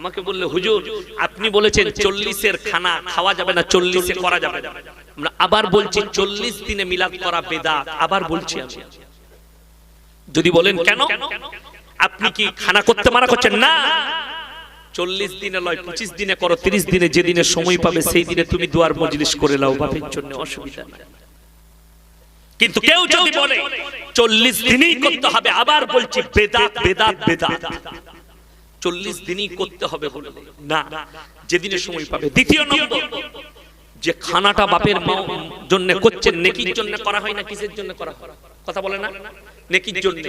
আমাকে বললে, হুজুর, আপনি বলেছেন চল্লিশের খানা খাওয়া যাবে না, চল্লিশে করা যাবে আমরা আবার বলছি, চল্লিশ দিনে মিলাদ করা বেদাত। আবার বলছি যদি বলেন, কেন? আপনি কি খানা করতে মানা করছেন? না। চল্লিশ দিনে লয় পঁচিশ দিনে করো, তিরিশ দিনে যেদিনে সময় পাবে, সেই দিনে তুমি দুয়ার মজলিস করে নাও, বাপের জন্য অসুবিধা নাই। কিন্তু কেউ যদি বলে, চল্লিশ দিনেই করতে হবে, আবার বলছি, বেদাত বেদাত বেদাত। চল্লিশ দিনই করতে হবে বলে। না যেদিনে সময় পাবে। দ্বিতীয় নম্বর যে খানাটা বাপের জন্য করছেন নেকির জন্য করা হয় না কিসের জন্য করা হয়? কথা বলে না? নেকির জন্য।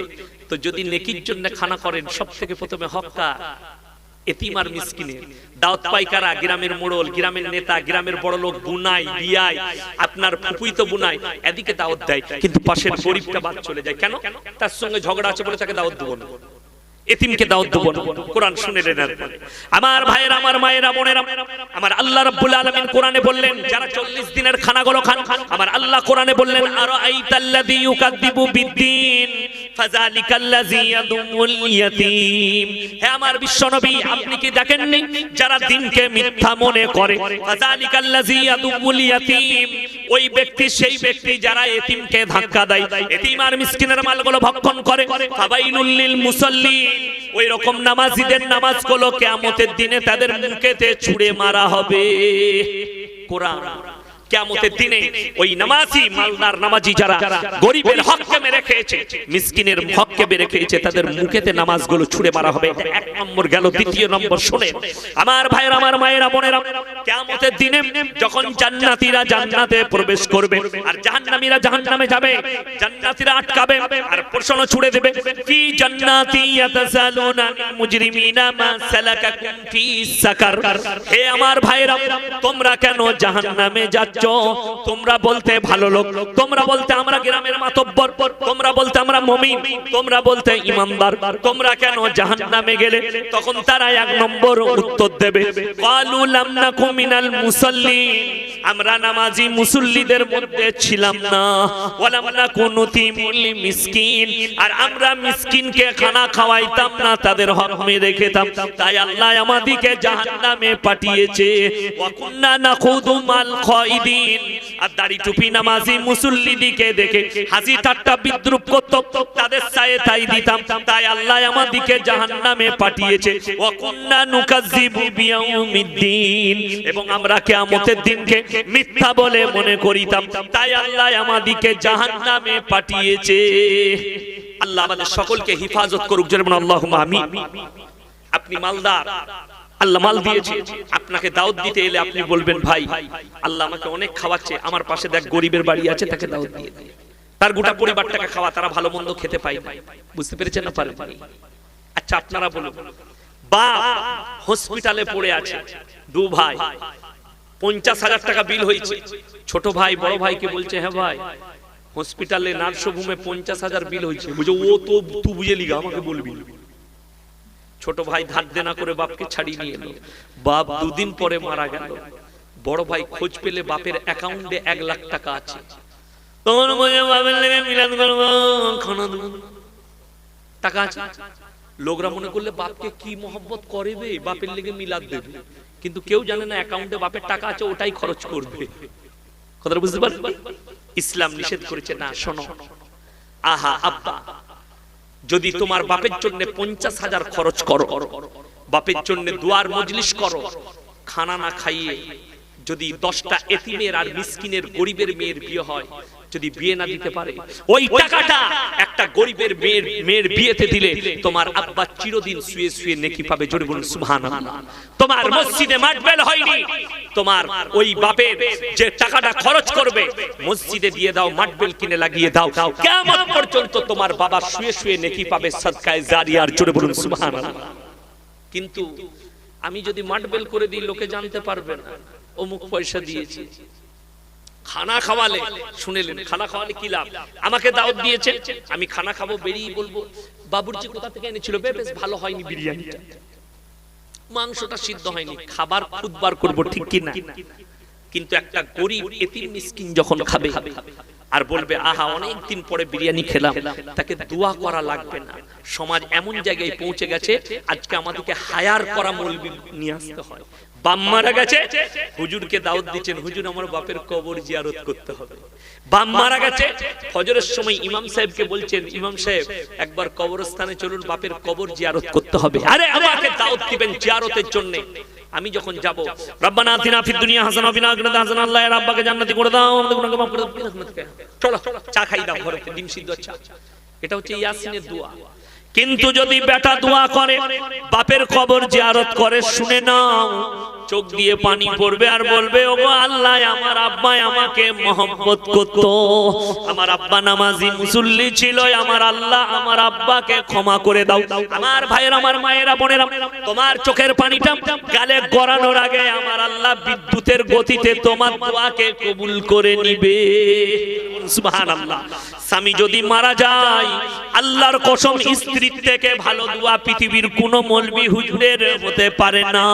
তো যদি নেকির জন্য খানা করেন সব থেকে প্রথমে হক্কা এতিমার মিসকিনের। দাওয়াত পাইকারা গ্রামের মোড়ল গ্রামের নেতা গ্রামের বড় লোক বুনাই বিয়াই আপনার ফুপুই তো বুনাই। এদিকে দাওয়াত দেয় কিন্তু পাশের গরিবটা বাদ চলে যায়। কেন? তার সঙ্গে ঝগড়া আছে বলে তাকে দাওয়াত দেবো না। এতিমকে দাওয়াত দেবো না। কোরআন শুনে নেন আমার ভাইয়ের, আমার মায়েরা, বোনেরা, আমার আল্লাহ রাব্বুল আলামিন কোরআনে বললেন, যারা 40 দিনের খানাগুলো খান, আমার আল্লাহ কোরআনে বললেন আর আইতাল্লাযী ইউকাযযিবু বিদ্দিন, ফাযালিকাল্লাযী ইয়াদুমুল ইয়াতীম। হে আমার বিশ্বনবী, আপনি কি দেখেননি? যারা দিনকে মিথ্যা মনে করে, ফাযালিকাল্লাযী ইয়াদুমুল ইয়াতীম, ওই ব্যক্তি, সেই ব্যক্তি যারা এতিমকে ধাক্কা দেয়, এতিম আর মিসকিনের মালগুলো ভক্ষণ করে ফাবাইলুল লিল মুসাল্লিন। ওই রকম নামাজিদের নামাজগুলো কেয়ামতের দিনে তাদের মুখেতে ছুড়ে মারা হবে। কোরআন। কেয়ামতের দিনে ওই নামাজি মালদার নামাজি যারা গরিবের হককে মেরে খেয়েছে মিসকিনের হককে মেরে খেয়েছে তাদের মুখেতে নামাজগুলো ছুঁড়ে মারা হবে। এটা এক নম্বর গেল দ্বিতীয় নম্বর শুনে। আমার ভাইয়ের আমার মায়েরা বোনেরা কেয়ামতের দিনে যখন জান্নাতীরা জান্নাতে প্রবেশ করবে আর জাহান্নামীরা জাহান্নামে যাবে জান্নাতীরা আটকাবে আর প্রশ্ন ছুড়ে দেবে ফি জান্নাতি ইয়াতাসালুনা মুজরিমিনা মা সালাকাকুম ফি সাকার। হে আমার ভাইরা তোমরা কেন জাহান্নামে যাচ্ছ তোমরা বলতে ভালো লোক। তোমরা বলতে আমরা গ্রামের মাতব্বর। তোমরা বলতে আমরা মুমিন। তোমরা বলতে ইমানদার তোমরা কেন জাহান্নামে গেলে? তখন তারা এক নম্বর উত্তর দেবে। মিনাল আমরা নামাজি মুসল্লিদের মধ্যে ছিলাম না। ওয়ালাম নুতিমুল মিসকিন। আর আমরা মিসকিনকে খানা খাওয়াইতাম না, তাদের হক মেরে খেতাম। তাই আল্লাহ আমাদিকে জাহান্নামে পাঠিয়েছে। কুন্না নাখুদু মাল খাইদিন আর দাড়ি টুপি নামাজি মুসল্লিদিকে দেখে হাসি ঠাট্টা বিদ্রুপ করত। তাদের সায়ে তাই দিতাম। তাই আল্লাহ আমাদিকে জাহান্নামে পাঠিয়েছে। ওয়া কুন্না নুকাজ্জিবু বিয়াউমিদ্দিন। এবং আমরা কিয়ামতের দিনকে মিথ্যা বলে মনে করিতাম। তাই আল্লাহ আমাদিকে জাহান্নামে পাঠিয়েছে। আল্লাহ আমাদের সকলকে হেফাজত করুক। যেমন আল্লাহ আমি আপনি মালদার আল্লাহ মাল দিয়েছে। আপনাকে দাওয়াত দিতে এলে আপনি বলবেন ভাই আল্লাহ আমাকে অনেক খাওয়াচ্ছে আমার পাশে দেখ গরিবের বাড়ি আছে তাকে দাওয়াত দিয়ে দে। তার গোটা পরিবারটাকে খাওয়া তারা ভালো মন্দ খেতে পায় না। বুঝতে পেরেছেন না পারেন আচ্ছা আপনারা বলুন বাপ হসপিটালে পড়ে আছে। দু ভাই পঞ্চাশ হাজার টাকা বিল হয়েছে। ছোট ভাই বড় ভাইকে বলছে হ্যাঁ ভাই হসপিটালে নার্সিংহোমে পঞ্চাশ হাজার বিল হয়েছে। বুঝো ও তো তুই বুঝে লিগা আমাকে বলবি ছোট ভাই ধার দেনা করে বাপকে ছাড়িয়ে নিয়ে এলো। বাপ দুদিন পরে মারা গেল। বড় ভাই খোঁজ পেলে বাপের অ্যাকাউন্টে এক লাখ টাকা আছে। তখন বলে বাপের লেগে মিলাদ করব টাকা আছে। লোকরা মনে করলে বাপকে কি মহব্বত করবে? বাপের লেগে মিলাদ দেবে। কিন্তু কেউ জানে না অ্যাকাউন্টে বাপের টাকা আছে, ওটাই খরচ করবে। কথাটা বুঝতে পারবে ইসলাম নিষেধ করেছে, না, শোনো। আহা, আব্বা যদি তোমার বাপের জন্য পঞ্চাশ হাজার খরচ করো। বাপের জন্য দুয়ার মজলিশ করো। খানা না খাইয়ে যদি দশটা এতিমের আর মিসকিনের গরিবের মেয়ের বিয়ে হয় যদি বিয়ে না দিতে পারে ওই টাকাটা একটা গরিবের মেয়ের মেয়ের বিয়েতে দিলে তোমার আব্বা চিরদিন শুয়ে শুয়ে নেকি পাবে জোরে বলুন সুবহানাল্লাহ। তোমার মসজিদে মাটবেল হয়নি। তোমার ওই বাপের যে টাকাটা খরচ করবে মসজিদে দিয়ে দাও মাটবেল কিনে লাগিয়ে দাও। কিয়ামত পর্যন্ত তোমার বাবা শুয়ে শুয়ে নেকি পাবে সদকায়ে জারিয়ার জোরে বলুন সুবহানাল্লাহ। কিন্তু আমি যদি মাটবেল করে দিই লোকে জানতে পারবে না। অমুক পয়সা দিয়েছি। খানা খাওয়ালে, শুনেলেন, খানা খাওয়ালে কি লাভ? আমাকে দাওয়াত দিয়েছে, আমি খানা খাব, বেরিয়ে বলব, বাবুর্চি কোথা থেকে এনেছিল? বেশ, ভালো হয়নি বিরিয়ানিটা। মাংসটা সিদ্ধ হয়নি, খাবার খুদবার করব, ঠিক কি না? কিন্তু একটা গরিব এতিম মিসকিন যখন খাবে আর বলবে, আহা, অনেক দিন পরে বিরিয়ানি খেলাম, তাকে দোয়া করা লাগবে না। সমাজ এমন জায়গায় পৌঁছে গেছে, আজকে আমাদেরকে হায়ার করা মৌলবি নিয়ে আসতে হয় মারা গেছে, হুজুরকে দাওয়াত দিচ্ছেন, হুজুর আমার বাপের কবর জিয়ারত করতে হবে। মারা গেছে, ফজরের সময় ইমাম সাহেবকে বলছেন, ইমাম সাহেব, একবার কবরস্থানে চলুন, বাপের কবর জিয়ারত করতে হবে। আরে, আমাকে দাওয়াত দিবেন জিয়ারতের জন্য। আমি যখন যাব, রব্বানা আতিনা ফিদ দুনিয়া হাসানা বিনা আখিরাতে হাসানা, আল্লাহ এর জান্নাতি করে দাও, আমাদের গুনাহকে মাফ করে দাও। চলো, চা খাই দাও ঘরে ডিম সিদ্ধ, চা। এটা হচ্ছে ইয়াসিনের দোয়া। কিন্তু যদি বেটা দোয়া করে বাপের কবর জিয়ারত করে শুনে নাও। চোখ দিয়ে পানি পড়বে আর বলবে ও আল্লাহ, আমার আব্বা আমাকে মহব্বত করত। আমার আব্বা নামাজি মুসল্লি ছিল, আমার আল্লাহ আমার আব্বাকে ক্ষমা করে দাও। আমার ভাইয়ের, আমার মায়েরা, বোনেরা, তোমার চোখের পানিটা গালে গড়ানোর আগে আমার আল্লাহ বিদ্যুতের গতিতে তোমার দোয়াকে কবুল করে নিবে। সুবহানাল্লাহ। স্বামী যদি মারা যায়, আল্লাহর কসম স্ত্রীর থেকে ভালো দোয়া পৃথিবীর কোনো মলবি হুজুরের হতে পারে না।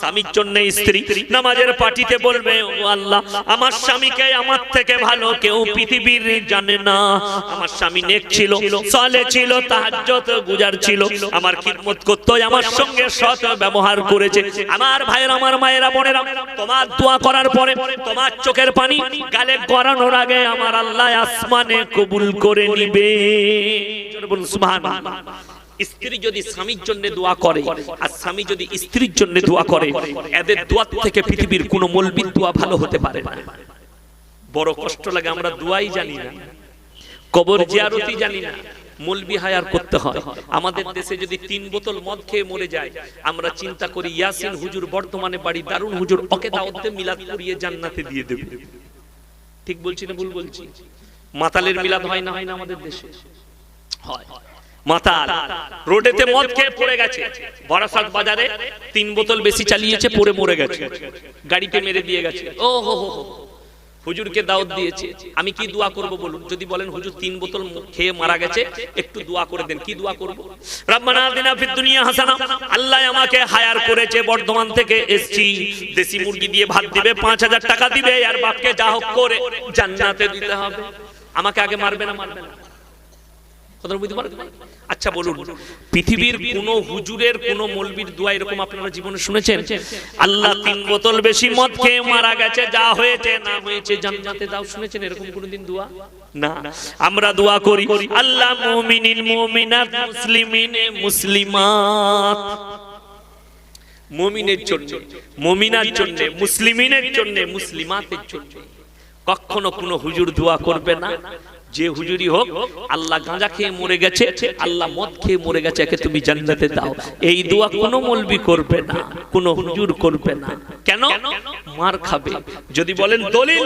স্বামীর জন্য স্ত্রী নামাজের পার্টিতে বলবে, ও আল্লাহ, আমার স্বামীকে আমার থেকে ভালো কেউ পৃথিবীর জানে না। আমার স্বামী নেক ছিল ছিল গুজার ছিল। আমার আমার সঙ্গে সৎ ব্যবহার করেছে। আমার ভাইয়ের, আমার মায়েরা, বোনেরা, তোমার দোয়া করার পরে তোমার চোখের পানি গালে গড়ানোর আগে আমার আল্লাহ আসমানে কবুল করে নিবে। স্ত্রী যদি স্বামীর জন্য দোয়া করে আর স্বামী যদি স্ত্রীর জন্য দোয়া করে, এদের দোয়া থেকে পৃথিবীর কোন মলবির দোয়া ভালো হতে পারে বড় কষ্ট লাগে, আমরা দোয়াই জানি না। কবর জিয়ারতি জানি না। মলবি হায়ার করতে হয়। আমাদের দেশে যদি তিন বোতল মদ খেয়ে মরে যায়, আমরা চিন্তা করি, ইয়াসিন হুজুর বর্তমানে বাড়ি, দারুণ হুজুর ওকে দাওয়াতে মিলাদ করিয়ে জান্নাতে দিয়ে দেবে। ঠিক বলছি না ভুল বলছি? মাতালের মিলাদ হয় না? হয় না আমাদের দেশে? হয়। মাতাল। রোডেতে মদ খেয়ে পড়ে গেছে। বরাসাত বাজারে তিন বোতল বেশি চালিয়েছে, পড়ে মরে গেছে। গাড়িতে মেরে দিয়ে গেছে। ও হো হো হুজুরকে দাওয়াত দিয়েছে। আমি কি দোয়া করব বলুন? যদি বলেন, হুজুর, তিন বোতল খেয়ে মারা গেছে, একটু দোয়া করে দেন। কি দোয়া করব? রব্বানা আতিনা ফিদ দুনিয়া হাসানা। আল্লাহ আমাকে হায়ার করেছে বর্ধমান থেকে এসছি। দেশি মুরগি দিয়ে ভাত দিবে 5000 টাকা দিবে। আর বাপকে যা হোক করে জান্নাতে দিতে হবে। আমাকে আগে মারবে না? মারবে না। কথাটা বুঝতে পারবেন আচ্ছা বলুন। পৃথিবীর কোন হুজুরের কোন মলবির দোয়া এরকম আপনারা জীবনে শুনেছেন? আল্লাহ তিন বোতল বেশি মদ খেয়ে মারা গেছে, যা হয়েছে, না হয়েছে, জান্নাতে দাও শুনেছেন এরকম কোনদিন দোয়া? না। আমরা দোয়া করি, আল্লাহ মুমিনিন মুমিনাত, মুসলিমিনে মুসলিমাত। মুমিনের জন্য, মুমিনার জন্য, মুসলিমিনের জন্য, মুসলিমাতের জন্য। কখনো কোনো হুজুর দোয়া করবে না যে হুজুরি হোক, আল্লাহ গাঁজা খেয়ে মরে গেছে, আল্লাহ মদ খেয়ে মরে গেছে, একে তুমি জান্নাতে দাও। এই দোয়া কোনো মলবি করবে না, কোনো হুজুর করবে না। কেন? মার খাবে। যদি বলেন দলিল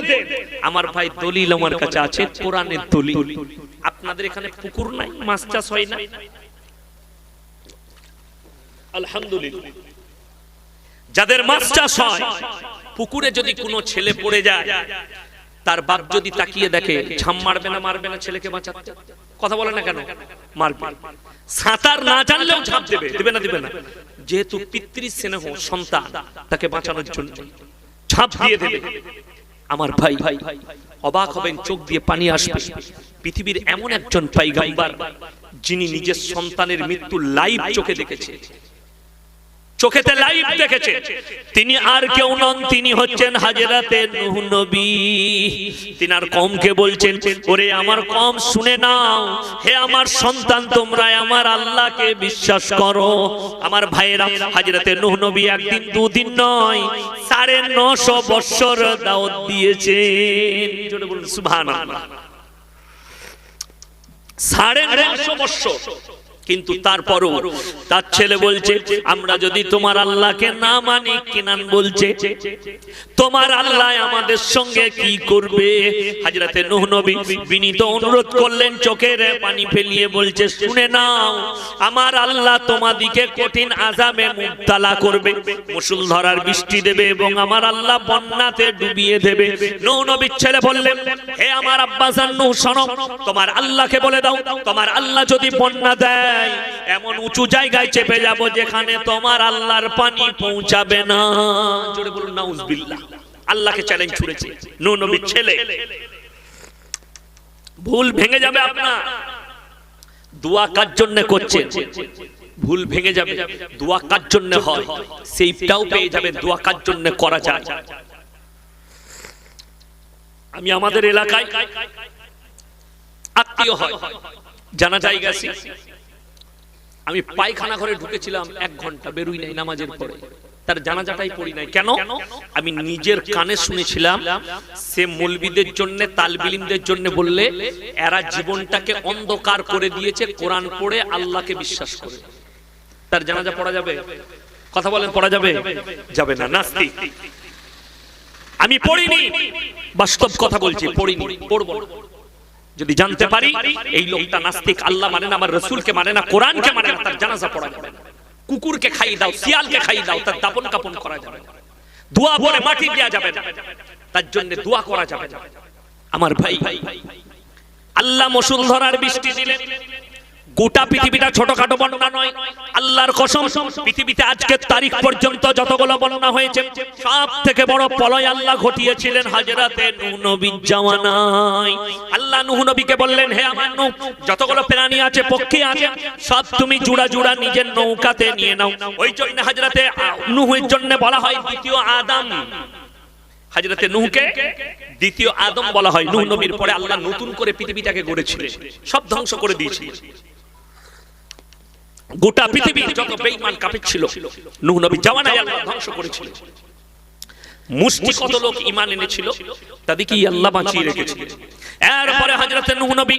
আমার ভাই দলিল আমার কাছে আছে, কোরআনের দলিল। আপনাদের এখানে পুকুর নাই, মাছ চাষ হয় না? আলহামদুলিল্লাহ। যাদের মাছ চাষ হয়, পুকুরে যদি কোনো ছেলে পড়ে যায় তার বাপ যদি তাকিয়ে দেখে ঝাম মারবে না মারবে না ছেলেকে বাঁচাতে। কথা বলে না কেন? মারবে। সাঁতার না জানলেও ঝাঁপ দেবে দেবে না দেবে না। যেহেতু পিতৃ স্নেহ সন্তান তাকে বাঁচানোর জন্য। ঝাঁপ দিয়ে দেবে। আমার ভাই ভাই অবাক হবেন চোখ দিয়ে পানি আসবে। পৃথিবীর এমন একজন পাইগাম্বার যিনি নিজের সন্তানের মৃত্যু লাইভ চোখে দেখেছে। চোখেতে লাইভ দেখেছে। তিনি আর কেউ নন, তিনি হচ্ছেন হাজরাতে নবী। তিনি আর কমকে বলছেন, ওরে আমার কম, শুনে নাও। হে আমার সন্তান, তোমরা আমার আল্লাহকে বিশ্বাস করো। আমার ভাইয়েরা, হাজরাতে নূহ নবী একদিন, দুদিন নয়, সাড়ে নশো বৎসর দাওয়াত দিয়েছেন। জোরে সুবহানাল্লাহ। সাড়ে নশো বৎসর। কিন্তু তারপরও তার ছেলে বলছে, আমরা যদি তোমার আল্লাহকে না মানি, কিনান বলছে, তোমার আল্লাহ আমাদের সঙ্গে কি করবে? হাজরাতে নূহ নবী বিনীত অনুরোধ করলেন, চোখের পানি ফেলিয়ে বলছে, শুনে নাও, আমার আল্লাহ তোমাদিকে কঠিন আযাবে মুবতালা করবে মুষলধারার বৃষ্টি দেবে এবং আমার আল্লাহ বন্যাতে ডুবিয়ে দেবে। নূহ নবীর ছেলে বললেন, হে আমার আব্বাসান নূহ, শোনো, তোমার আল্লাহকে বলে দাও, তোমার আল্লাহ যদি বন্যা দেয় এমন উঁচু জায়গায় চেপে যাব যেখানে তোমার আল্লাহর পানি পৌঁছাবে না। জোরে বলুন আল্লাহকে চ্যালেঞ্জ ছুড়েছে। নূহ নবীর ছেলে। ভুল ভেঙে যাবে আপনার। দোয়া কার জন্য করছেন? ভুল ভেঙে যাবে। দোয়া কার জন্য হয়? সেইটাও পেয়ে যাবেন দোয়া কার জন্য করা যায়? আমি আমাদের এলাকায় আত্মীয় হয়, জানা যায় গেছি আমি পায়খানা ঘরে ঢুকেছিলাম এক ঘণ্টা বেরুই নাই নামাজের পরে। তার জানাজাটাই পড়ি নাই। কেন? আমি নিজের কানে শুনেছিলাম। সে মলবিদের জন্য তালবিলিমদের জন্য বললে এরা জীবনটাকে অন্ধকার করে দিয়েছে কোরআন পড়ে আল্লাহকে বিশ্বাস করে। তার জানাজা পড়া যাবে? কথা বলেন পড়া যাবে? যাবে না নাস্তিক। আমি পড়িনি। বাস্তব কথা বলছি পড়িনি। পড়ব না। যদি জানতে পারি, এই লোকটা নাস্তিক, আল্লাহ মানে না আমার রসুলকে মানে না, কোরআনকে মানে না, তার জানাজা পড়া যাবে। কুকুরকে খাইয়ে দাও, শিয়ালকে খাইয়ে দাও, তার দাপন কাপন করা যাবে। দোয়া পরে মাটি দেওয়া যাবে না তার জন্য দোয়া করা যাবে না আমার ভাই, আল্লাহ মসুল ধরার বৃষ্টি দিলেন গোটা পৃথিবীটা ছোটখাটো বন্যা নয়। আল্লাহর কসম, পৃথিবীতে আজকের তারিখ পর্যন্ত যতগুলো বন্যা হয়েছে সব থেকে বড় পলয় আল্লাহ ঘটিয়েছিলেন হাজরাতে নবীর জামানায়। আল্লাহ নূহ নবীকে বললেন, হে আমার নূহ, যতগুলো প্রাণী আছে, পক্ষী আছে, সব তুমি জুড়া জুড়া নিজের নৌকাতে নিয়ে নাও। ওই জন্য হাজরাতে নূহের জন্য বলা হয় দ্বিতীয় আদম। হাজরাতে নুহকে দ্বিতীয় আদম বলা হয়। নূহ নবীর পরে আল্লাহ নতুন করে পৃথিবীটাকে গড়েছিলেন। সব ধ্বংস করে দিয়েছে গোটা পৃথিবী যত বেঈমান কাফির ছিল নূহ নবী জামানায় আল্লাহ ধ্বংস করেছিল। মুষ্টি কত লোক ঈমান এনেছিল তাদেরকে আল্লাহ বাঁচিয়ে রেখেছিলেন এরপরে হযরতে নূহ নবী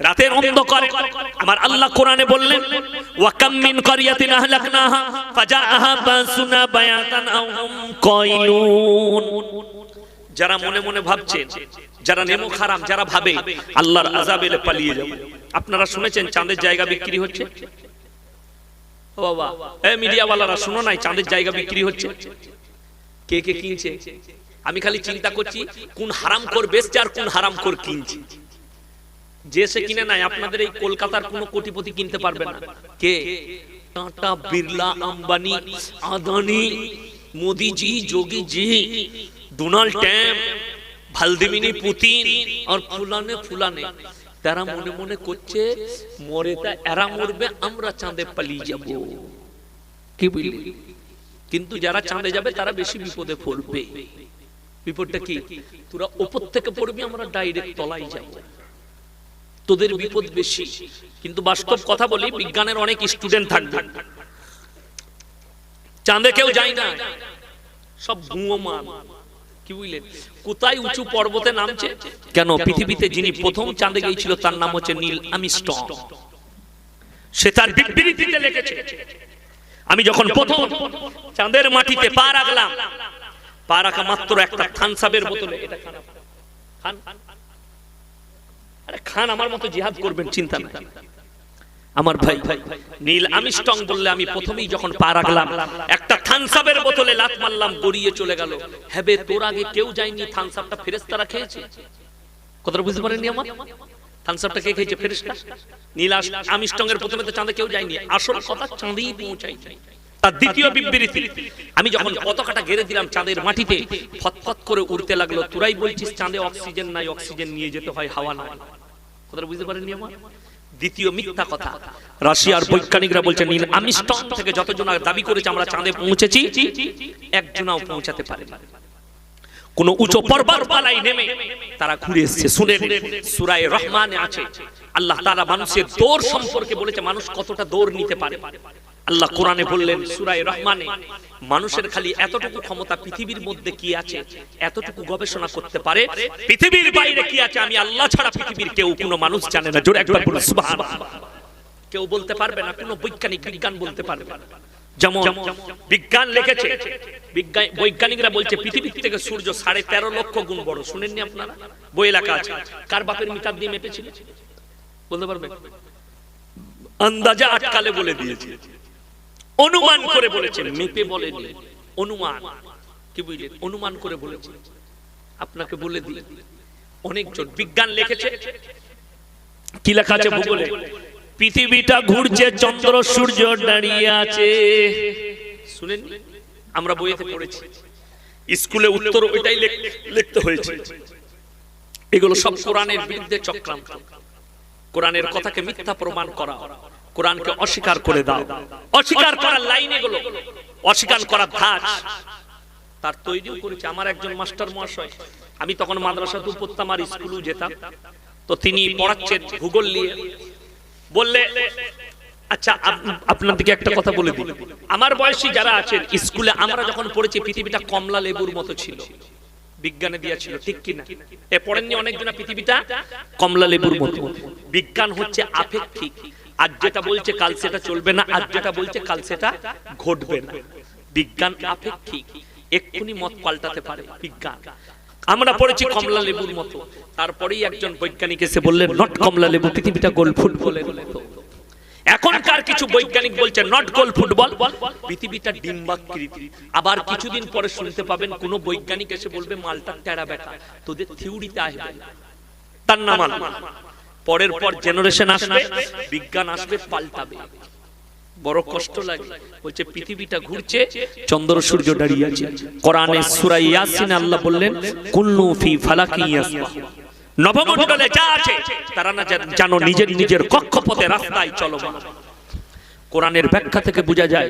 রাতের অন্ধকারে আমার আল্লাহ কোরআনে বললেন ওয়াকাম মিন কারিয়াতিন আহলাকনাহা ফাজাআহা বাসুনা বায়াতান আও হুম কাইলুন যারা মনে মনে ভাবছেন, যারা নেমো খারাপ, যারা ভাবে, আল্লাহর আযাব এলে পালিয়ে যাবে। আপনারা শুনেছেন চাঁদের জায়গা বিক্রি হচ্ছে? ও বাবা, এ মিডিয়াওয়ালারা শুনো নাই চাঁদের জায়গা বিক্রি হচ্ছে? কে কে কিনছে? আমি খালি চিন্তা করছি, কোন হারাম কর বেচছে আর কোন হারাম কর কিনছে? যে সে কিনে নাই, আপনাদের এই কলকাতার কোন কোটিপতি কিনতে পারবে না। কে? Tata, Birla, Ambani, Adani, Modiji, Yogiji Donald Trump Vladimir Putin আর ফুলানে ফুলানে। তারা মনে মনে করছে, মরে তা এরা মরবে, আমরা চাঁদে পালিয়ে যাব। কি বুঝলি? কিন্তু যারা চাঁদে যাবে, তারা বেশি বিপদে পড়বে। বিপদটা কি? তোরা ওপর থেকে পড়বি, আমরা ডাইরেক্ট তলায় যাব। তোদের বিপদ বেশি। কিন্তু বাস্তব কথা বলি, বিজ্ঞানের অনেক স্টুডেন্ট থাকবে। চাঁদে কেউ যায় না। সব ভুয়ো কি বুঝলেন? কোথায় উঁচু পর্বতে নামছে? কেন পৃথিবীতে যিনি প্রথম চাঁদে গিয়েছিল তার নাম হচ্ছে নীল আমিস্টং সে তার বিবৃতিতে লিখেছে আমি যখন প্রথম চাঁদের মাটিতে পা রাখলাম পা রাখা মাত্র একটা থানসাবের বোতলে। এটা খান খান। আরে খান আমার মতো জিহাদ করবেন চিন্তা নাই। আমার ভাই, নীল আমিস্টং বললে আমি প্রথমেই যখন পা রাখলাম, একটা থানসাবের বোতলে লাত মারলাম, গড়িয়ে চলে গেল। হেবে তোর আগে কেউ যায়নি থানসাবটা ফেরেশতারা খেয়েছে? কথাটা বুঝতে পারেননি আমার? থানসাবটা কে খেয়েছে, ফেরেশতা? নীল আমিস্টং এর প্রথমে তো চাঁদে কেউ যায়নি, আসল কথা চাঁদেই পৌঁছাই তার দ্বিতীয় বিবৃতি, আমি যখন পতাকাটা গেড়ে দিলাম চাঁদের মাটিতে ফতফত করে উড়তে লাগল, তোরাই বলছিস চাঁদে অক্সিজেন নাই অক্সিজেন নিয়ে যেতে হয়, হাওয়া নাই। কথাটা বুঝতে পারেননি আমার? দ্বিতীয় মিথ্যা কথা। রাশিয়ার বৈজ্ঞানিকরা বলছেন, নীল আমিস্টন থেকে যতজন দাবি করেছে আমরা চাঁদে পৌঁছেছি, একজনাও পৌঁছাতে পারে কোন উঁচু পর্বত পালাই নেমে তারা ঘুরে এসেছে। শুনে সুরায় রহমানে আছে, আল্লাহ তারা মানুষের দৌড় সম্পর্কে বলেছে, মানুষ কতটা দৌড় নিতে পারে। আল্লাহ কোরআনে বললেন, সুরায় রহমানে, মানুষের খালি এতটুকু ক্ষমতা পৃথিবীর মধ্যে কি আছে? এতটুকু গবেষণা করতে পারে? পৃথিবীর বাইরে কি আছে? আমি আল্লাহ ছাড়া পৃথিবীর কেউ, কোনো মানুষ জানে না। জোরে একবার সুবহানাল্লাহ। কেউ বলতে পারবে না, কোনো বৈজ্ঞানিক বিজ্ঞান বলতে পারবে না। যেমন, বিজ্ঞান লিখেছে বৈজ্ঞানিকরা বলছে পৃথিবী থেকে সূর্য সাড়ে তেরো লক্ষ গুণ বড়। শুনেননি আপনারা? বই এলাকা আছে। কার বাপের মিটার দিয়ে মেপেছিল? বলতে পারবে? আন্দাজা আটকালে বলে দিয়েছে। অনুমান করে বলেছেন। মেপে বলেনি অনুমান। কি বুঝলেন? অনুমান করে বলেছে আপনাকে বলে দিই অনেকজন বিজ্ঞান লিখেছে। কি লেখা আছে ভূগোলে? পৃথিবীটা ঘুরছে চন্দ্র সূর্য দাঁড়িয়ে আছে। শুনেন আমরা বইতে পড়েছি। স্কুলে উত্তর ওইটাই লিখতে হয়েছে। এগুলো সব কোরআনের বিরুদ্ধে চক্রান্ত। কোরআনের কথাকে মিথ্যা প্রমাণ করা। কোরআনকে অস্বীকার করে দাও। অস্বীকার করার লাইন এগুলো। অস্বীকার করার ধাঁচ তার তৈরিও করেছে। আমার একজন মাস্টার মহাশয়। আমি তখন মাদ্রাসা তো পড়তাম আর স্কুলেও যেতাম। তো তিনি পড়াচ্ছেন ভূগোল নিয়ে। বললে আচ্ছা আপ- আপনাদেরকে একটা কথা বলে দিই। আমার বয়সী যারা আছেন স্কুলে আমরা যখন পড়েছি পৃথিবীটা কমলা লেবুর মতো ছিল। বিজ্ঞানে দিয়া ছিল। ঠিক কিনা? এ পড়েননি অনেকজন পৃথিবীটা কমলা লেবুর মতো। বিজ্ঞান হচ্ছে আপেক্ষিক। আজ যেটা বলছে কাল সেটা চলবে না আজ যেটা বলছে কাল সেটা ঘটবে না। বিজ্ঞান আপেক্ষিক, এক্ষুনি মত পাল্টাতে পারে বিজ্ঞান। আমরা পড়েছি কমলা লেবুর মতো। তারপরেই একজন বৈজ্ঞানিক এসে বললেন, নট কমলা লেবু, পৃথিবীটা গোল ফুটবলের মতো। এখনকার কিছু বৈজ্ঞানিক বলছে, নট গোল ফুটবল, পৃথিবীটা ডিম্বাকৃতি আবার কিছুদিন পরে শুনতে পাবেন, কোন বৈজ্ঞানিক এসে বলবে, মালটা টেরা বেটা তোদের থিওরিতে আসবে তার নাম আল্লাহ। পরের পর জেনারেশন আসবে, বিজ্ঞান আসবে, পাল্টাবে। বড় কষ্ট লাগে। বলছে, পৃথিবীটা ঘুরছে, চন্দ্র সূর্য দাঁড়িয়ে আছে কোরআনে সূরা ইয়াসিন আল্লাহ বললেন, কুল্লু ফি ফালাকি ইয়াসবাহ। নবমণ্ডলে যা আছে, তারা না জান- নিজের নিজের কক্ষপথে রাস্তায় চলমান। কোরআনের ব্যাখ্যা থেকে বোঝা যায়,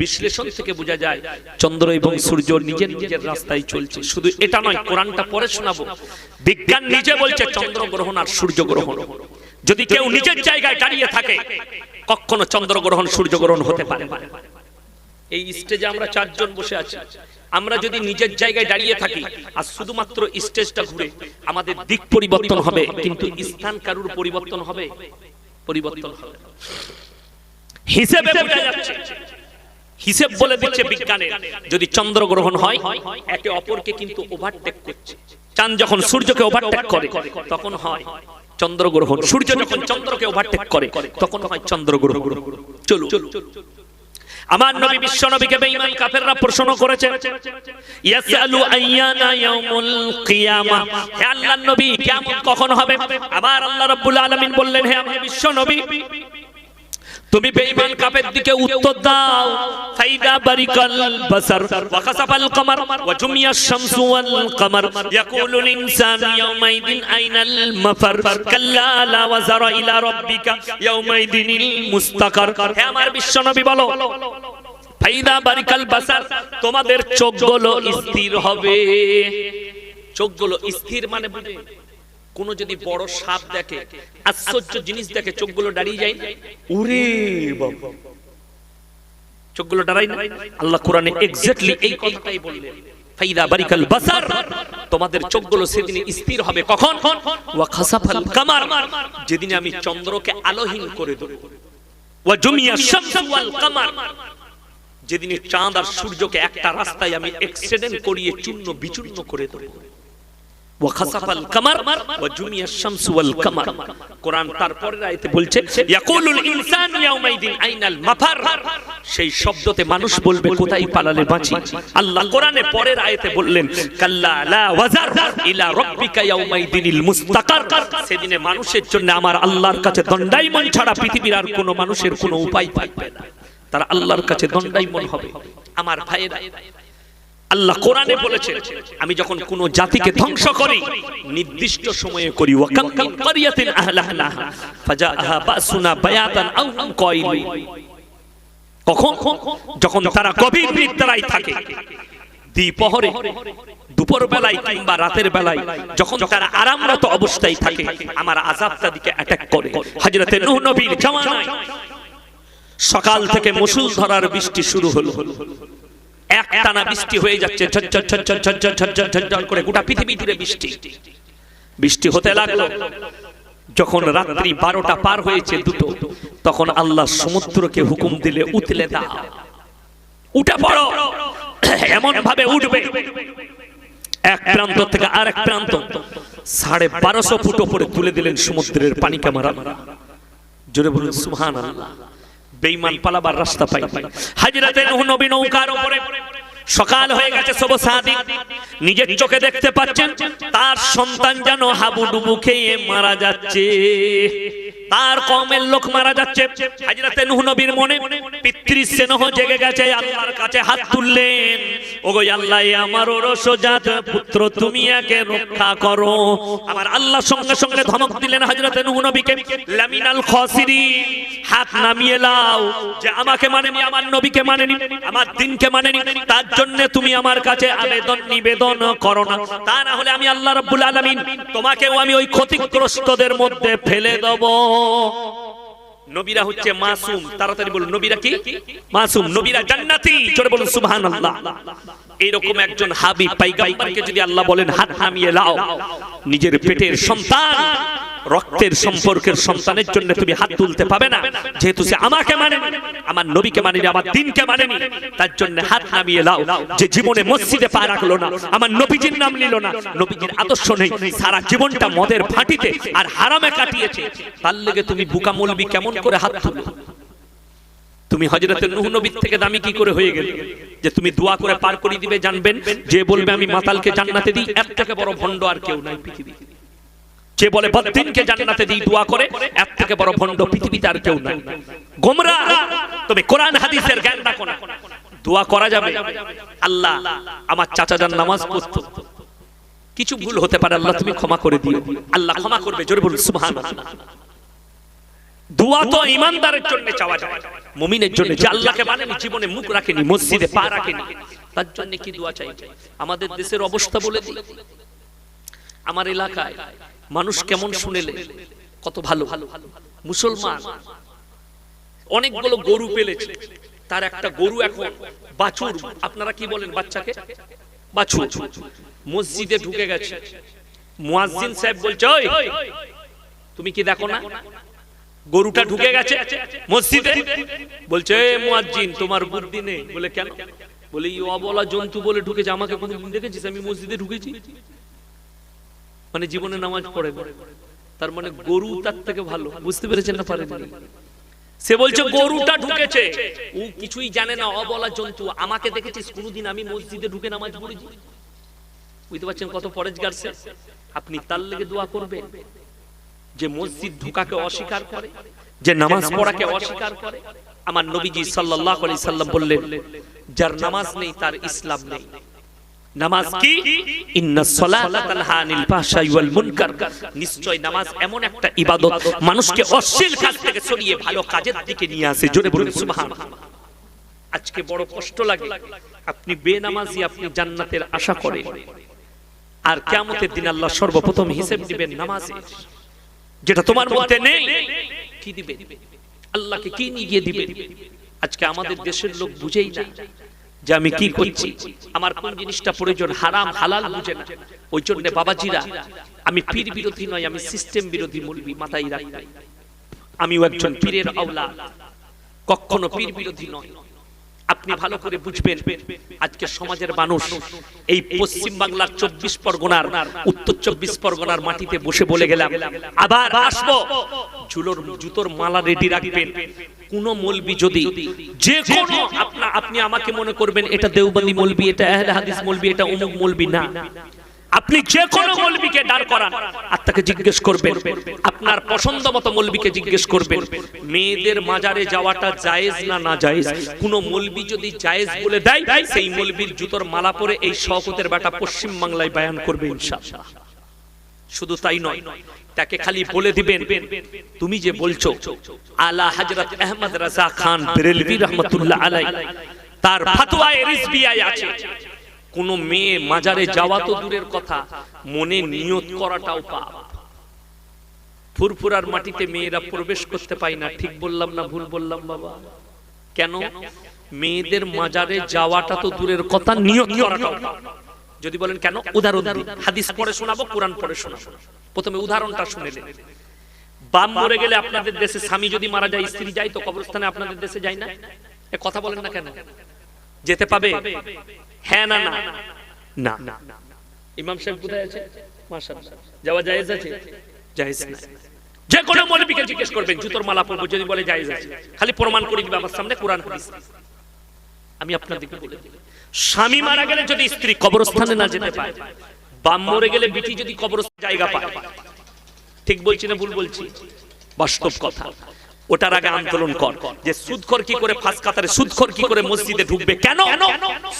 বিশ্লেষণ থেকে বোঝা যায়, চন্দ্র এবং সূর্য নিজের নিজের রাস্তায় চলছে। শুধু এটা নয়, কোরআনটা পরে শোনাবো। বিজ্ঞান নিজে বলছে, চন্দ্র গ্রহণ আর সূর্য গ্রহণ। যদি কেউ নিজের জায়গায় দাঁড়িয়ে থাকে, কখনো চন্দ্র গ্রহণ, সূর্য গ্রহণ হতে পারে। এই স্টেজে আমরা চারজন বসে আছি। আমরা যদি নিজের জায়গায় দাঁড়িয়ে থাকি, আর শুধুমাত্র স্টেজটা ঘুরে আমাদের দিক পরিবর্তন হবে, কিন্তু স্থান কারুর পরিবর্তন হবে? পরিবর্তন হবে। হিসেবে বোঝা যাচ্ছে। হিসেব বলে দিচ্ছে বিজ্ঞানে যদি চন্দ্র গ্রহণ হয় একে অপরকে কিন্তু ওভারটেক করছে। চাঁদ যখন সূর্যকে ওভারটেক করে তখন হয় চন্দ্র গ্রহণ। সূর্য যখন চন্দ্রকে ওভারটেক করে তখন হয় চন্দ্র গ্রহণ। চলো আমার নবী বিশ্ব নবীকে বেঈমান কাফেররা প্রশ্ন করেছে ইয়াসআলু আইয়ানা ইয়াউমুল কিয়ামা? হে আল্লাহর নবী কিয়ামত কখন হবে? আবার আল্লাহ রাব্বুল আলামিন বললেন হে আমার বিশ্ব নবী তুমি বেঈমান কাফের দিকে উত্তর দাও। ফাইদা বারিকাল বাসার, ওয়া খাসাফাল কমার, ওয়া জুমিয়াশ শামসু ওয়াল কমার। ইয়াকুলুল ইনসানু ইয়াওমাইদিন আইনাল মাফার। কাল্লা লা ওয়াজারা ইলা রাব্বিকা ইয়াওমাইদিনিল মুস্তাকার। হে আমার বিশ্বনবী বলো, ফাইদা বারিকাল বাসার, তোমাদের চোখগুলো স্থির হবে। চোখগুলো স্থির মানে বুঝে। কোন যদি বড় সাপ দেখে আশ্চর্য জিনিস দেখে চোখগুলো দাঁড়িয়ে যায় উরে বাবা চোখগুলো দাঁড়ায় না। আল্লাহ কোরআনে এক্স্যাক্টলি এই কথাটাই বললেন। ফাইদা বারিকাল বাসার। তোমাদের চোখগুলো সেদিন স্থির হবে। কখন? ওয়া খাসাফাল কামার। যেদিন আমি চন্দ্রকে আলোহীন করে দেব ওয়া জুমিয়া শামসু ওয়াল কামার। যেদিন চাঁদ আর সূর্যকে একটা রাস্তায় আমি এক্সিডেন্ট করিয়ে চূর্ণ বিচূর্ণ করে দেব কোরআন তারপরের আয়াতে বলছে, ইয়াকুলুল ইয়াউমাইদিন আইনাল মাফার. সেই শব্দতে মানুষ বলবে, কোথায় পালালে বাঁচি? আল্লাহ কোরআনে পরের আয়াতে বললেন, কাল্লা লা ওয়াজার ইলা রাব্বিকা ইয়াউমাইদিনিল মুস্তাকার. সেদিনে মানুষের জন্য আমার আল্লাহর কাছে দণ্ডাইমন ছাড়া পৃথিবীর আর কোনো মানুষের কোনো উপায় পাইবে না। তারা আল্লাহর কাছে দণ্ডাইমন হবে। আমার ভাইয়েরা আল্লাহ কোরআনে বলেছে আমি যখন কোন জাতিকে ধ্বংস করি, নির্দিষ্ট সময়ে করি যখন তারা গভীর থাকে, দ্বিপহরে দুপুর বেলায় কিংবা রাতের বেলায়, যখন তারা আরামরত অবস্থায় থাকে, আমার তাদেরকে অ্যাটাক করে। নবীর জামানায় সকাল থেকে মুসুল ধরার বৃষ্টি শুরু হলো। একটানা বৃষ্টি হয়ে যাচ্ছে করে গোটা পৃথিবী জুড়ে বৃষ্টি। বৃষ্টি হতে লাগল। যখন রাত্রি বারোটা পার হয়েছে দুটো, তখন আল্লাহ সমুদ্রকে হুকুম দিলে, উতলে দাও। উঠে পড়ো। এমন ভাবে উঠবে। এক প্রান্ত থেকে আর এক প্রান্ত, সাড়ে বারোশো ফুট ওপরে তুলে দিলেন সমুদ্রের পানি ক্যামেরা জোরে বলুন সুহান আল্লাহ বেঈমান পালাবার রাস্তা পাই। হাজরাতে নূহ নবী নৌকার উপরে সকাল হয়ে গেছে সব সাদিক। নিজের চোখে দেখতে পাচ্ছেন, তার সন্তান যেন হাবুডুবু খেয়ে মারা যাচ্ছে। তার কমের লোক মারা যাচ্ছে। হাজরাতে নূহ নবীর মনে পিতৃ স্নেহ জেগে গেছে, আল্লাহর কাছে হাত তুললেন। ওগো আল্লাহ আমার রসজাত পুত্র, তুমি একে রক্ষা করো। আমার আল্লাহ সঙ্গে সঙ্গে ধমক দিলেন হযরত নূহ নবীকে, লামিনাল খাসিরি হাত নামিয়ে লাও যে আমাকে মানেনি, আমার নবীকে মানেনি, আমার দিনকে মানেনি, তার জন্য তুমি আমার কাছে আবেদন, নিবেদন করো না। তা না হলে আমি আল্লাহ রাব্বুল আলামিন তোমাকেও আমি ওই ক্ষতিগ্রস্তদের মধ্যে ফেলে দেব। নবীরা হচ্ছে মাসুম। তাড়াতাড়ি বলুন, নবীরা কি? মাসুম। নবীরা জান্নাতি। জোরে বলুন, সুবহানাল্লাহ। এইরকম একজন হাবিব, পাইগাম্বারকে যদি আল্লাহ বলেন, হাত নামিয়ে লাও। নিজের পেটের সন্তান রক্তের সম্পর্কের সন্তানের জন্য তুমি হাত তুলতে পাবে না। যেহেতু সে আমাকে মানে আমার নবীকে মানেনি, আমার দিনকে মানেনি, তার জন্য হাত নামিয়ে লাও যে জীবনে মসজিদে পা রাখল না, আমার নবীজির নাম নিল না, নবীজির আদর্শ নেই, সারা জীবনটা মদের ফাটিতে আর হারামে কাটিয়েছে। তার লেগে তুমি বুকা মলবি কেমন করে হাত তুলো তুমি হজরতের নূহ নবীর থেকে দামি কি করে হয়ে গেলে? যে তুমি দোয়া করে পার করে দিবে, জানবেন? যে বলবে, আমি মাতালকে জান্নাতে দিই এর থেকে বড় ভণ্ড আর কেউ নাই পৃথিবী যে বলে বদ্দিনকে জান্নাতে দিই দোয়া করে, এর থেকে বড় ভণ্ড পৃথিবীতে আর কেউ নাই। গোমরা, তুমি কোরআন, হাদিসের জ্ঞান রাখো না। দোয়া করা যাবে। আল্লাহ, আমার চাচা যান নামাজ পড়তো। কিছু ভুল হতে পারে, আল্লাহ তুমি ক্ষমা করে দিও। আল্লাহ ক্ষমা করবে, জোরে বলুন, সুবহানাল্লাহ। দোয়া তো ইমানদারের জন্য চাওয়া যায়, মুমিনের জন্য। যে আল্লাহকে মানেনি, জীবনে মুখ রাখেনি, মসজিদে পা রাখেনি, তার জন্য কি দোয়া চাই? আমাদের দেশের অবস্থা বলে দিই। আমার এলাকায় মানুষ কেমন শুনেলে? কত ভালো। মুসলমান। অনেকগুলো গরু পেলেছে। তার একটা গরু এখন বাছুর। আপনারা কি বলেন বাচ্চাকে? বাছুর। মসজিদে ঢুকে গেছে। মুয়াজ্জিন সাহেব বলছে ওই তুমি কি দেখো না? গরুটা ঢুকে গেছে মসজিদে? বলছে মুয়াজ্জিন তোমার বুদ্ধি নেই। বলে কেন? বলে এই অবলা জন্তু বলে ঢুকেছে। আমাকে কোনোদিন দেখেছিস? আমি মসজিদে ঢুকেছি। মানে জীবনে নামাজ পড়ে। তার মানে গরু তার থেকে ভালো। বুঝতে পেরেছেন না পারেন সে বলছে, গরুটা ঢুকেছে। ও কিছুই জানে না, অবলা জন্তু। আমাকে দেখেছিস কোনোদিন আমি মসজিদে ঢুকে নামাজ পড়েছি? বুঝতে পারছেন কত ফরেজ সে? আপনি তার লেগে দোয়া করবেন যে মসজিদ ঢুকাকে অস্বীকার করে, যে নামাজ পড়াকে অস্বীকার করে। আমার নবীজি সাল্লাল্লাহু আলাইহি সাল্লাম বললেন, যার নামাজ নেই, তার ইসলাম নেই। নামাজ কি? নিশ্চয় নামাজ এমন একটা ইবাদত, মানুষকে অশ্লীল কাজ থেকে সরিয়ে ভালো কাজের দিকে নিয়ে আসে। জোরে বলুন, সুবহানাল্লাহ। আজকে বড় কষ্ট লাগে। আপনি বেনামাজি আপনি জান্নাতের আশা করেন। আর কিয়ামতের দিন আল্লাহ সর্বপ্রথম হিসেব দিবেন নামাজে যেটা তোমার মধ্যে নেই। কি দিবে আল্লাহকে কি নিয়ে গিয়ে দিবে আজকে আমাদের দেশের লোক বুঝেই না। যে আমি কি করছি? আমার কোন জিনিসটা প্রয়োজন? হারাম হালাল বুঝে না। ওই জন্য বাবাজিরা আমি পীর বিরোধী নয় আমি সিস্টেম বিরোধী মুলবি মাথায় রাখি আমিও একজন পীরের আওলা কখনো পীর বিরোধী নয়। আপনি ভালো করে বুঝবেন, আজকে সমাজের মানুষ এই পশ্চিম বাংলার চব্বিশ পরগনার, উত্তর চব্বিশ পরগনার মাটিতে বসে বলে গেলাম, আবার আসব। জুলোর জুতোর মালা রেডি রাখবেন। কোন মলবি যদি, যে আপনি আমাকে মনে করবেন এটা দেওবন্দি মলবি, এটা আহলে হাদিস মলবি, এটা অমুক মলবি, না। আপনি যে কোনো মলবিকে দাঁড় করান, আর তাকে জিজ্ঞেস করবেন, আপনার পছন্দ মতো মলবিকে জিজ্ঞেস করবেন, মেয়েদের মাজারে যাওয়াটা জায়েজ না না জায়েজ? কোন মলবি যদি জায়েজ বলে দেয়, সেই মলবির জুতোর মালা পরে এই শওকতের বাটা পশ্চিম বাংলায় বায়ান করবে ইনশাআল্লাহ। শুধু তাই নয়, তাকে খালি বলে দিবেন, তুমি যে বলছো, আলা হযরত আহমদ রাজা খান বেরেলভি রহমাতুল্লাহ আলাই তার ফতোয়ায়ে রিজবিয়ায় আছে। কোন মেয়ে মাজারে যাওয়া তো দূরের কথা, মনে নিয়ত করাটাও পাপ। ফুরফুরার মাটিতে মেয়েরা প্রবেশ করতে পায় না, ঠিক বললাম না ভুল বললাম বাবা? কেন? মেয়েদের মাজারে যাওয়াটা তো দূরের কথা, নিয়ত করাটাও যদি বলেন কেন? উদাহরণ। হাদিস পড়ে শোনাবো, কোরআন পড়ে শোনাবো। প্রথমে উদাহরণটা শুনে নেন। বাপ মরে গেলে আপনাদের দেশে স্বামী যদি মারা যায়, স্ত্রী যায়, তো কবরস্থানে আপনাদের দেশে যায় না? কথা বলেন না কেন? যেতে পাবে? হ্যাঁ না না। না। ইমাম সাহেব কোথায় আছে? মাশাআল্লাহ। যাওয়া জায়েজ আছে? জায়েজ না যে কোনো মৌলবীকে জিজ্ঞেস করবেন জুতোর মালা পরবো যদি বলে জায়েজ আছে। খালি প্রমাণ করে দিবে আমার সামনে কোরআন হাদিস। আমি আপনাদেরকে বলে দিই স্বামী মারা গেলে যদি স্ত্রী কবরস্থানে না যেতে পারে বাম মরে গেলে বিটি যদি কবরস্থানে জায়গা পায় ঠিক বলছি না ভুল বলছি? বাস্তব কথা। ওটার আগে আন্দোলন কর। যে সুদখোর কি করে ফাঁস কাতারে, সুদখোর কি করে মসজিদে ঢুকবে? কেন?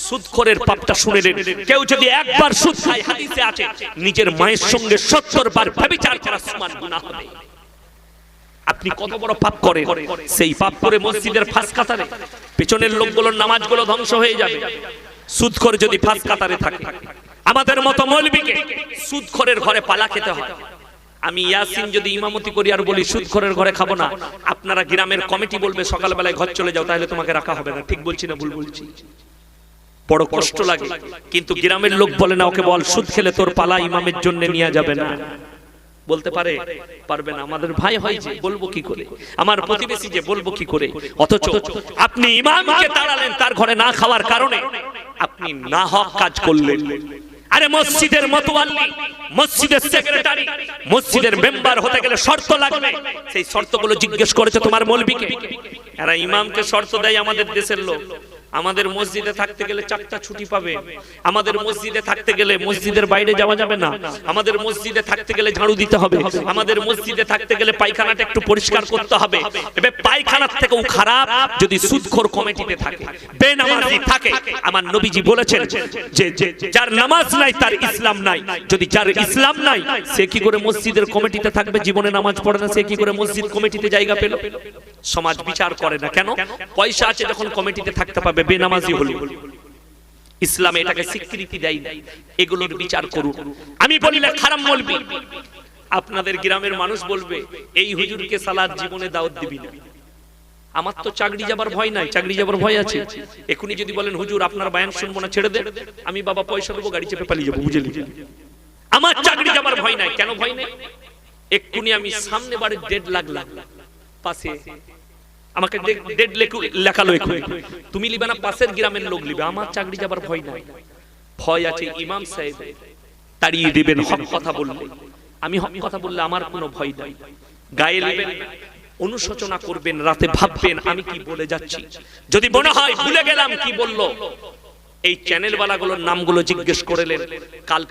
সুদখোরের পাপটা শুনে নেন কেউ যদি একবার সুদ খায়, হাদিসে আছে, নিজের মায়ের সঙ্গে সত্তর বার ব্যভিচার করা সমান গুনাহ হবে। আপনি কত বড় পাপ করেন, সেই পাপ করে মসজিদের ফাঁস কাতারে, পেছনের লোকগুলোর নামাজগুলো ধ্বংস হয়ে যাবে। সুদখোর যদি ফাঁস কাতারে থাকে, আমাদের মতো মৌলবীকে সুদখোরের ঘরে পালা খেতে হয়। আমি ইয়াসিন যদি ইমামতি করি আর বলি সুদখোরের ঘরে খাব না। আপনারা গ্রামের কমিটি বলবে, সকালবেলায় ঘর চলে যাও, তাহলে তোমাকে রাখা হবে না। ঠিক বলছি না, ভুল বলছি? বড় কষ্ট লাগে। কিন্তু গ্রামের লোক বলে না, ওকে বল, সুদ খেলে তোর পালা ইমামের জন্য নিয়ে যাবে না। বলতে পারে, পারবে না। আমাদের ভাই হয় যে, বলব কি করে? আমার প্রতিবেশী যে, বলব কি করে? অথচ আপনি ইমামকে তাড়ালেন তার ঘরে না খাওয়ার কারণে। আপনি না হক কাজ করলেন। আরে মসজিদের মতোয়াল্লি মসজিদের সেক্রেটারি মসজিদের মেম্বার হতে গেলে শর্ত লাগবে। সেই শর্তগুলো জিজ্ঞেস করেছে তোমার মৌলবীকে। এরা ইমামকে শর্ত দেয় আমাদের দেশের লোক। আমাদের মসজিদে থাকতে গেলে চারটা ছুটি পাবে। আমাদের মসজিদে থাকতে গেলে মসজিদের বাইরে যাওয়া যাবে না। আমাদের মসজিদে থাকতে গেলে ঝাড়ু দিতে হবে। আমাদের মসজিদে থাকতে গেলে পায়খানাটা একটু পরিষ্কার করতে হবে। এবার পায়খানার থেকেও খারাপ যদি সুদখোর কমিটিতে থাকে। বেনামাজি থাকে। আমার নবীজি বলেছেন যে যার নামাজ নাই তার ইসলাম নাই। যদি যার ইসলাম নাই সে কি করে মসজিদের কমিটিতে থাকবে? জীবনে নামাজ পড়ে না সে কি করে মসজিদ কমিটিতে জায়গা পেল? সমাজ বিচার করে না কেন? পয়সা আছে যখন কমিটিতে থাকতে পাবে বেনামাজি হলো। ইসলামে এটাকে স্বীকৃতি দেয় এগুলোর বিচার করুন। আমি বলিলে খারাপ বলবি। আপনাদের গ্রামের মানুষ বলবে, এই হুজুরকে সালাদ জীবনে দাওয়াত দিবি না। আমার তো চাকরি যাবার ভয় নাই, চাকরি যাবার ভয় আছে। এখনই যদি বলেন, হুজুর, আপনার বায়ান শুনব না, ছেড়ে দেন আমি বাবা পয়সা দেবো, গাড়ি চেপে পালিয়ে যাব, বুঝলি? আমার চাকরি যাবার ভয় নাই। কেন ভয় নেই? এক্ষুনি আমি সামনে বাড়ির দেড় লাখ লাখ পাশে আমাকে ডেড লেখালো এক্ষুনি তুমি লিবে না পাশের গ্রামের লোক লিবে। আমার চাকরি যাবার ভয় নাই। ভয় আছে ইমাম সাহেব। তাড়িয়ে দিবেন হক কথা বললে। আমি হক কথা বললে আমার কোনো ভয় নাই। গায়ে নেবেন অনুশোচনা করবেন রাতে ভাববেন আমি কি বলে যাচ্ছি? যদি মনে হয় ভুলে গেলাম কি বলল? এই চ্যানেল বালাগুলোর নামগুলো জিজ্ঞেস করলেন। কাল